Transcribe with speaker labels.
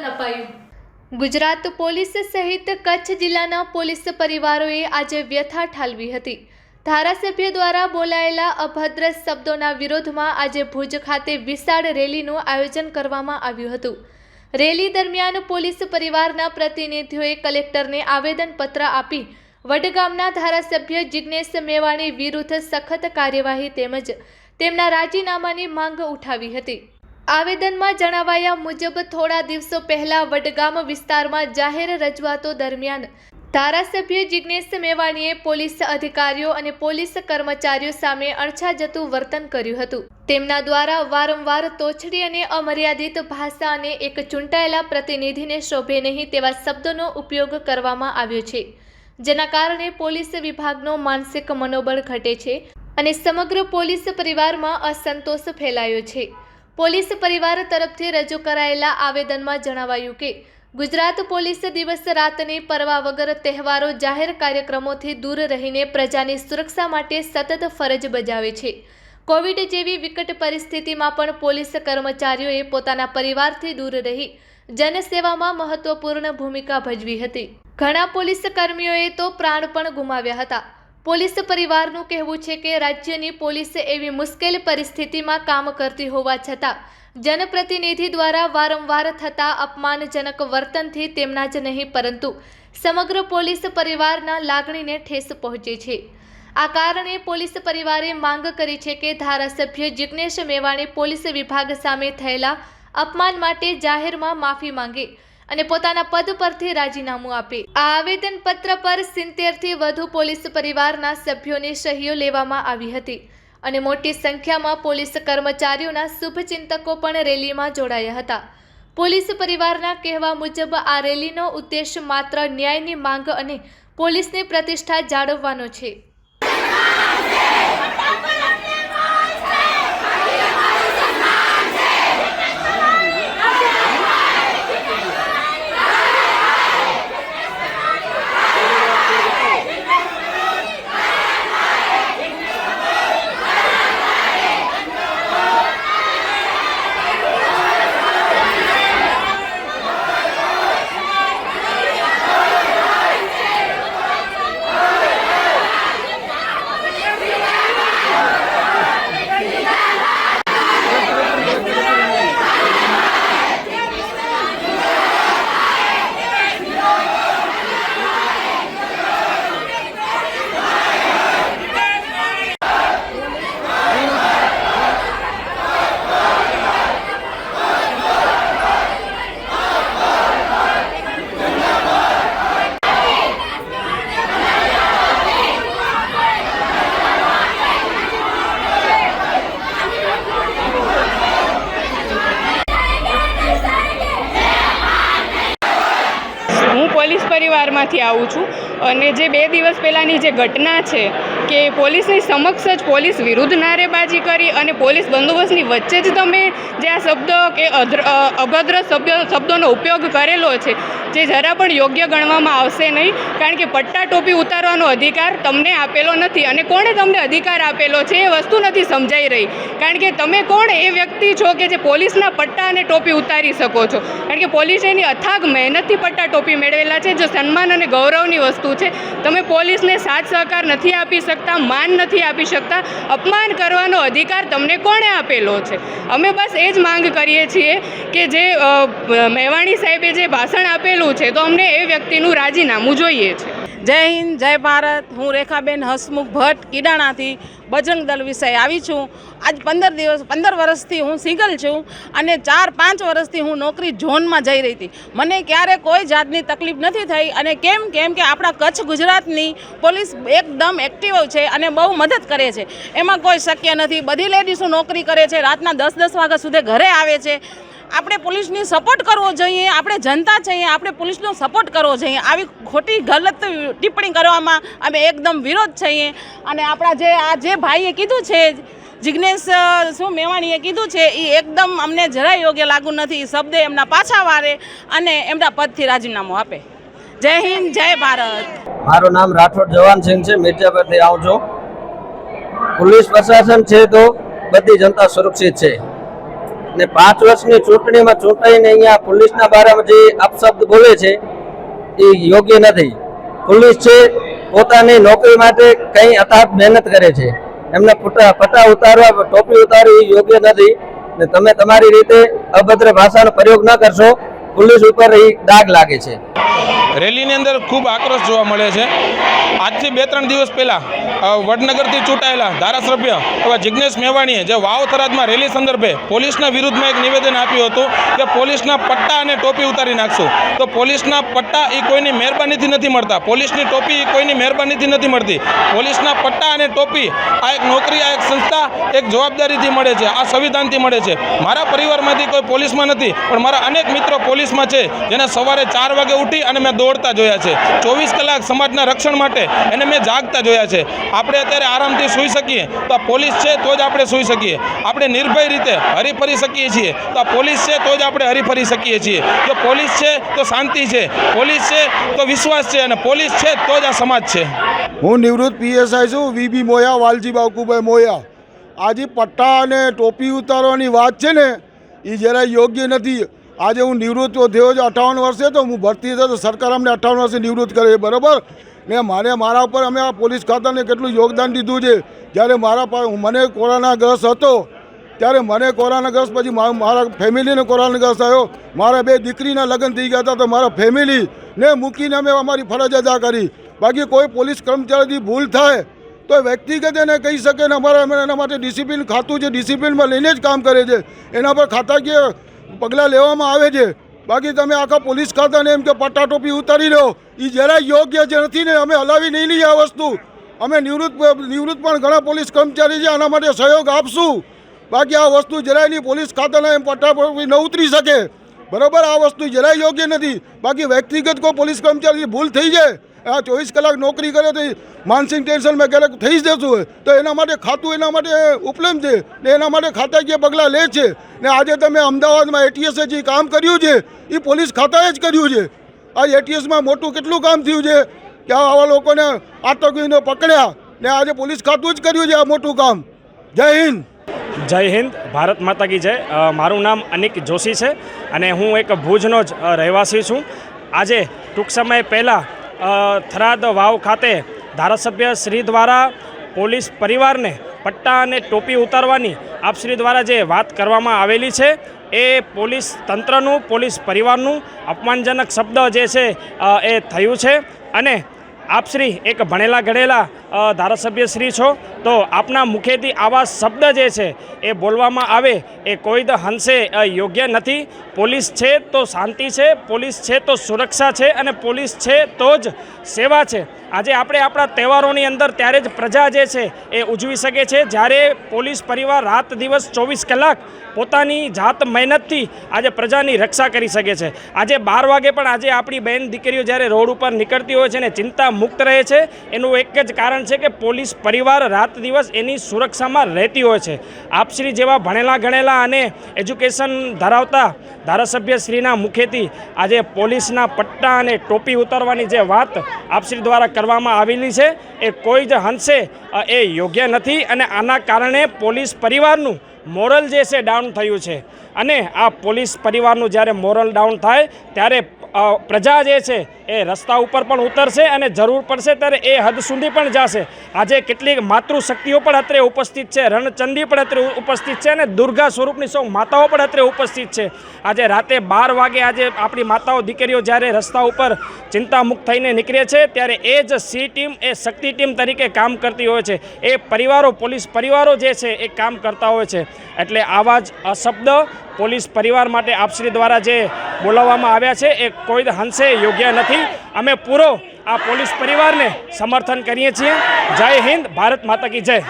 Speaker 1: આવેદન અપાયું. ગુજરાત પોલીસ સહિત કચ્છ જિલ્લાના પોલીસ પરિવારોએ આજે વ્યથા ઠાલવી હતી. ધારાસભ્ય દ્વારા બોલાયેલા અભદ્ર શબ્દોના વિરોધમાં આજે ભુજ ખાતે વિશાળ રેલીનું આયોજન કરવામાં આવ્યું હતું. રેલી દરમિયાન પોલીસ પરિવારના પ્રતિનિધિઓએ કલેક્ટરને આવેદનપત્ર આપી વડગામના ધારાસભ્ય જિજ્ઞેશ મેવાણી વિરુદ્ધ સખત કાર્યવાહી તેમજ તેમના રાજીનામાની માંગ ઉઠાવી હતી. આવેદનમાં જણાવાયા મુજબ થોડા દિવસો પહેલા વડગામ વિસ્તારમાં જાહેર રજૂઆતો દરમિયાન ધારાસભ્ય જિજ્ઞેશ મેવાણીએ પોલીસ અધિકારીઓ અને પોલીસ કર્મચારીઓ સામે અણછાજતું વર્તન કર્યું હતું. તેમના દ્વારા વારંવાર તોછડી અને અમર્યાદિત ભાષા અને એક ચૂંટાયેલા પ્રતિનિધિને શોભે નહીં તેવા શબ્દોનો ઉપયોગ કરવામાં આવ્યો છે, જેના કારણે પોલીસ વિભાગનો માનસિક મનોબળ ઘટે છે અને સમગ્ર પોલીસ પરિવારમાં અસંતોષ ફેલાયો છે. પોલીસ પરિવાર તરફથી રજૂ કરાયેલા આવેદનમાં જણાવાયું કે, ગુજરાત પોલીસ દિવસ રાતની પરવા વગર તહેવારો, જાહેર કાર્યક્રમોથી દૂર રહીને પ્રજાની સુરક્ષા માટે સતત ફરજ બજાવે છે. કોવિડ જેવી વિકટ પરિસ્થિતિમાં પણ પોલીસ કર્મચારીઓએ પોતાના પરિવારથી દૂર રહી જનસેવામાં મહત્વપૂર્ણ ભૂમિકા ભજવી હતી. ઘણા પોલીસ કર્મીઓએ તો પ્રાણ પણ ગુમાવ્યા હતા. પોલીસ પરિવારનું કહેવું છે કે રાજ્યની પોલીસ એવી મુશ્કેલ પરિસ્થિતિમાં કામ કરતી હોવા છતાં જનપ્રતિનિધિ દ્વારા વારંવાર થતા અપમાનજનક વર્તનથી તેમના જ નહીં પરંતુ સમગ્ર પોલીસ પરિવારના લાગણીને ઠેસ પહોંચે છે. આ કારણે પોલીસ પરિવારે માંગ કરી છે કે ધારાસભ્ય જિજ્ઞેશ મેવાણી પોલીસ વિભાગ સામે થયેલા અપમાન માટે જાહેરમાં માફી માંગે. અને પોતાના પદ પરથી રાજીનામું આપે. આ આવેદન પત્ર પર સિત્તેરથી વધુ પોલીસ પરિવારના સભ્યોની સહીઓ લેવામાં આવી હતી અને મોટી સંખ્યામાં પોલીસ કર્મચારીઓના શુભચિંતકો પણ રેલીમાં જોડાયા હતા. પોલીસ પરિવારના કહેવા મુજબ આ રેલીનો ઉદ્દેશ માત્ર ન્યાયની માંગ અને પોલીસની પ્રતિષ્ઠા જાળવવાનો છે.
Speaker 2: પરિવારમાંથી આવું છું. અને જે બે દિવસ પહેલાંની જે ઘટના છે કે પોલીસની સમક્ષ જ પોલીસ વિરુદ્ધ નારેબાજી કરી અને પોલીસ બંદોબસ્તની વચ્ચે જ તમે જે આ શબ્દ કે અભદ્ર શબ્દ શબ્દોનો ઉપયોગ કરેલો છે, જે જરા પણ યોગ્ય ગણવામાં આવશે નહીં. કારણ કે પટ્ટા ટોપી ઉતારવાનો અધિકાર તમને આપેલો નથી અને કોણે તમને અધિકાર આપેલો છે એ વસ્તુ નથી સમજાઈ રહી. કારણ કે તમે કોણ? એ વ્યક્તિ છો કે જે પોલીસના પટ્ટા અને ટોપી ઉતારી શકો છો. કારણ કે પોલીસે એની અથાગ મહેનતથી પટ્ટા ટોપી મેળવેલા છે, જે સન્માન અને ગૌરવની વસ્તુ છે. તમે પોલીસને સાથ સહકાર નથી આપી શકતા. માન નથી આપી શકતા, અપમાન કરવાનો અધિકાર તમને કોણે આપેલો છે? અમે બસ એ જ માંગ કરીએ છીએ કે જે મહેવાણી સાહેબે જે ભાષણ આપેલું છે, તો અમને એ વ્યક્તિનું રાજીનામું જોઈએ છે.
Speaker 3: જય હિન્દ, જય ભારત. હું રેખાબેન હસમુખ ભટ્ટ, કીડાણાથી બજરંગ દળ વિષય આવી છું. આજ પંદર દિવસ, પંદર વર્ષથી હું સિંગલ છું અને ચાર, પાંચ વર્ષથી હું નોકરી ઝોનમાં જઈ રહી હતી. મને ક્યારે કોઈ જાતની તકલીફ નથી થઈ અને કેમ કેમ કે આપણા કચ્છ ગુજરાતની પોલીસ એકદમ એક્ટિવ છે અને બહુ મદદ કરે છે. એમાં કોઈ શક્ય નથી. બધી લેડીઝો નોકરી કરે છે. રાતના દસ દસ વાગ્યા સુધી ઘરે આવે છે. આપણે પોલીસની સપોર્ટ કરવો જોઈએ, આપણે જનતા છીએ, આપણે પોલીસનો સપોર્ટ કરવો જોઈએ. આવી ખોટી ગલત ટિપ્પણી કરવામાં અમે એકદમ વિરોધ છીએ. અને આપણા જે, આ જે ભાઈએ કીધું છે જિજ્ઞેશ શું મેવાણીએ કીધું છે એ એકદમ અમને જરાય યોગ્ય લાગુ નથી. શબ્દ એમના પાછા વારે અને એમના પદથી રાજીનામું આપે. જય હિન્દ, જય ભારત.
Speaker 4: મારું નામ રાઠોડ જવાન સિંહ છે. મિર્જાપરથી આવું છું પોલીસ પ્રશાસન છે તો બધી જનતા સુરક્ષિત છે. ને પાંચ વર્ષની ચૂંટણીમાં ચૂંટાઈને અહીંયા પોલીસના બારામાં જે અપશબ્દ બોલે છે, એ યોગ્ય નથી. પોલીસ છે, પોતાની નોકરી માટે કંઈ અથાત મહેનત કરે છે. એમને પટા ઉતારવા, ટોપી ઉતારવી યોગ્ય નથી. ને તમે તમારી રીતે અભદ્ર ભાષાનો પ્રયોગ ન કરશો. પોલીસ ઉપર દાગ લાગે છે.
Speaker 5: રેલીની અંદર ખૂબ આક્રોશ જોવા મળે છે. આજથી બે ત્રણ દિવસ પહેલાં વડનગરથી ચૂંટાયેલા ધારાસભ્ય એવા જિજ્ઞેશ મેવાણીએ જે વાવ થરાદમાં રેલી સંદર્ભે પોલીસના વિરુદ્ધમાં એક નિવેદન આપ્યું હતું કે પોલીસના પટ્ટા અને ટોપી ઉતારી નાખશું. તો પોલીસના પટ્ટા એ કોઈની મહેરબાનીથી નથી મળતા. પોલીસની ટોપી એ કોઈની મહેરબાનીથી નથી મળતી. પોલીસના પટ્ટા અને ટોપી આ એક નોકરી, આ એક સંસ્થા, એક જવાબદારીથી મળે છે. આ સંવિધાનથી મળે છે. મારા પરિવારમાંથી કોઈ પોલીસમાં નથી, પણ મારા અનેક મિત્રો પોલીસમાં છે, જેને સવારે ચાર વાગે ઉઠી અને મેં દોડતા જોયા છે. ચોવીસ કલાક સમાજના રક્ષણ માટે એને મેં જાગતા જોયા છે. આપણે અત્યારે આરામથી સૂઈ શકીએ, તો આ પોલીસ છે તો જ આપણે સૂઈ શકીએ. આપણે નિર્ભય રીતે હરીફરી શકીએ છીએ, તો આ પોલીસ છે તો જ આપણે હરીફરી શકીએ છીએ. જો પોલીસ છે તો શાંતિ છે, પોલીસ છે તો વિશ્વાસ છે અને પોલીસ છે તો જ આ સમાજ છે.
Speaker 6: હું નિવૃત્ત પીએસઆઈ છું, વીબી મોયા, વાલજી બાકુભાઈ મોયા. આજે પટ્ટા અને ટોપી ઉતારવાની વાત છે ને, એ જરા યોગ્ય નથી. આજે હું નિવૃત્ત થયો છું, અઠાવન વર્ષે તો હું ભરતી થયો તો સરકાર અમને અઠાવન વર્ષે નિવૃત્ત કરે બરાબર? ને મારે મારા ઉપર અમે આ પોલીસ ખાતાને કેટલું યોગદાન દીધું છે, જ્યારે મારા મને કોરોનાગ્રસ્ત હતો, ત્યારે મને કોરોનાગ્રસ્ત પછી મા- મારા ફેમિલીને કોરોનાગ્રસ્ત આવ્યો. મારા બે દીકરીના લગ્ન થઈ ગયા હતા તો મારા ફેમિલી ને મૂકીને અમે અમારી ફરજ અદા કરી. બાકી કોઈ પોલીસ કર્મચારીથી ભૂલ થાય તો વ્યક્તિગત એને કહી શકે ને અમારા અમે એના માટે ડિસિપ્લિન ખાતું છે, ડિસિપ્લિનમાં લઈને જ કામ કરે છે. એના પર ખાતાકીય પગલાં લેવામાં આવે છે. બાકી તમે આખા પોલીસ ખાતાને એમ કે પટ્ટા ટોપી ઉતારી લો. એ જરાય યોગ્ય જે નથી ને અમે હલાવી નહીં લઈએ આ વસ્તુ. અમે નિવૃત્ત નિવૃત્ત પણ ઘણા પોલીસ કર્મચારી છે, આના માટે સહયોગ આપશું. બાકી આ વસ્તુ જરાય નહીં, પોલીસ ખાતાના એમ પટ્ટાટોપી ન ઉતરી શકે. બરાબર, આ વસ્તુ જરાય યોગ્ય નથી. બાકી વ્યક્તિગત કોઈ પોલીસ કર્મચારી ભૂલ થઈ જાય આ ચોવીસ કલાક નોકરી કરે તો માનસિક ટેન્શનમાં ક્યારેક થઈ જ જતું હોય. તો એના માટે ખાતું એના માટે ઉપલબ્ધ છે ને એના માટે ખાતાકીય પગલાં લે છે? ને આજે તમે અમદાવાદમાં એટીએસે જે કામ કર્યું છે, એ પોલીસ ખાતાએ જ કર્યું છે. આ એટીએસમાં મોટું કેટલું કામ થયું છે કે આવા લોકોને આતંકીઓને પકડ્યા ને આજે પોલીસ ખાતું જ કર્યું છે આ મોટું કામ. જય હિન્દ.
Speaker 7: જય હિન્દ, ભારત માતા કી જય. મારું નામ અનિક જોશી છે અને હું એક ભુજનો જ રહેવાસી છું. આજે ટૂંક સમય પહેલાં થરાદ વાવ ખાતે ધારાસભ્ય શ્રી દ્વારા પોલીસ પરિવારને પટ્ટા અને ટોપી ઉતારવાની આપશ્રી દ્વારા જે વાત કરવામાં આવેલી છે, એ પોલીસ તંત્રનું, પોલીસ પરિવારનું અપમાનજનક શબ્દ જે છે એ થયું છે. અને આપ શ્રી એક ભણેલા ગણેલા અ, ધારાસભ્ય શ્રી છો. તો આપના મુખેથી આવા શબ્દ જે છે એ બોલવામાં આવે એ કોઈ દ હંસે યોગ્ય નથી. પોલીસ છે તો શાંતિ છે પોલીસ છે તો સુરક્ષા છે અને પોલીસ છે તો જ સેવા છે. આજે આપણે આપણા તહેવારોની અંદર ત્યારે જ પ્રજા જે છે એ ઉજવી શકે છે. જ્યારે પોલીસ પરિવાર રાત દિવસ ચોવીસ કલાક પોતાની જાત મહેનતથી આજે પ્રજાની રક્ષા કરી શકે છે. આજે બાર વાગે પણ આજે આપણી બહેન દીકરીઓ જ્યારે રોડ ઉપર નીકળતી હોય છે ને ચિંતા મુક્ત રહે છે. એનું એક જ કારણ છે કે પોલીસ પરિવાર રાત દિવસ એની સુરક્ષામાં રહેતી હોય છે. આપશ્રી જેવા ભણેલા ગણેલા અને એજ્યુકેશન ધરાવતા ધારાસભ્ય શ્રીના મુખેથી આજે પોલીસના પટ્ટા અને ટોપી ઉતારવાની જે વાત આપશ્રી દ્વારા કરવામાં આવેલી છે, એ કોઈ જ હંશે એ યોગ્ય નથી અને આના કારણે પોલીસ પરિવારનું મોરલ જે છે ડાઉન થયું છે. અને આ પોલીસ પરિવારનું જ્યારે મોરલ ડાઉન થાય, ત્યારે પ્રજા જે છે એ રસ્તા ઉપર પણ ઉતરશે અને જરૂર પડશે ત્યારે એ હદ સુધી પણ જશે. આજે કેટલીક માતૃશક્તિઓ પણ અત્રે ઉપસ્થિત છે. રણચંદી પણ અત્રે ઉપસ્થિત છે અને દુર્ગા સ્વરૂપની સૌ માતાઓ પણ અત્રે ઉપસ્થિત છે. આજે રાતે બાર વાગે આજે આપણી માતાઓ, દીકરીઓ જ્યારે રસ્તા ઉપર ચિંતામુક્ત થઈને નીકળે છે, ત્યારે એ જ સી ટીમ, એ શક્તિ ટીમ તરીકે કામ કરતી હોય છે. એ પરિવારો, પોલીસ પરિવારો જે છે એ કામ કરતા હોય છે. એટલે આવા જ અશબ્દ પોલીસ પરિવાર માટે આપશ્રી દ્વારા જે બોલાવવામાં આવ્યા છે, એ કોઈ હંસે યોગ્ય નથી. અમે પૂરો આ પોલીસ પરિવારને સમર્થન કરીએ છીએ. જય હિન્દ, ભારત માતા કી જય.